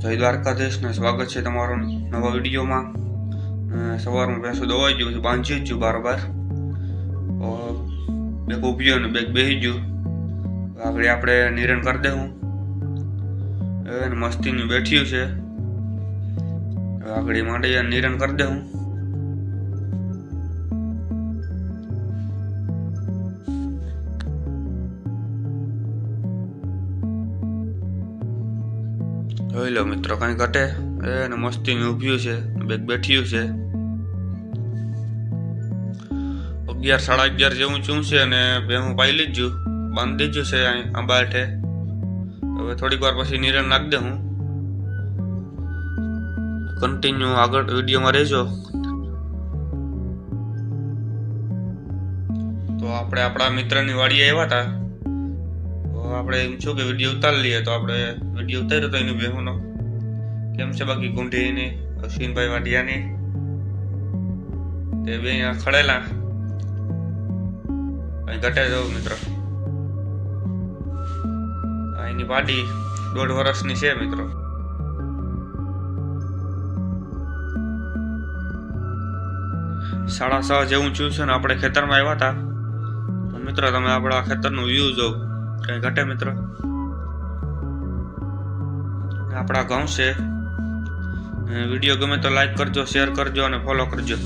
જય દ્વારકાધીશને સ્વાગત છે તમારો નવા વિડીયોમાં. સવારમાં ભેંસો દવાઈ ગયું છે, બાંધી જ છું બારોબાર. બેગ ઉભ્યો ને બેગ બેસી ગયું. આગળ આપણે નિરણ કરી એને મસ્તીની બેઠ્યું છે. આગળ માંડી નિરણ કરી દેવું. જોઈ લો મિત્રો કઈ ઘટે. એને મસ્તી ઊભ્યું છે બેગ બેઠ્યું છે. અગિયાર, સાડા અગિયાર જેવું ચૂં છે અને બે હું પાઈ લીધું બાંધી દીધું છે અહીં આંબા હેઠે હવે થોડીક વાર પછી નિરણ નાખી દે હું. કન્ટિન્યુ આગળ વિડીયોમાં રહેજો. તો આપણે આપણા મિત્રની વાડીએ આવ્યા હતા. આપણે એમ છું કે વીડિયો ઉતારી લઈએ તો આપણે વીડિયો ઉતાર્યો તો એનું બેહુનો. કેમ છે બાકી ગુંઢીની, અશ્વિનભાઈ વાડિયાની તે બે અહીંયા ખડેલા. અહીં ઘટે જવું મિત્ર. અહીંની પાડી દોઢ વર્ષની છે મિત્રો. સાડા છ જેવું છું છે ને આપણે ખેતરમાં આવ્યા હતા. મિત્રો તમે આપણા ખેતરનું વ્યૂ જોવો. કઈ ઘટે મિત્રો? આપણા ઘઉં છે. વીડિયો ગમે તો લાઈક કરજો શેર કરજો અને ફોલો કરજો.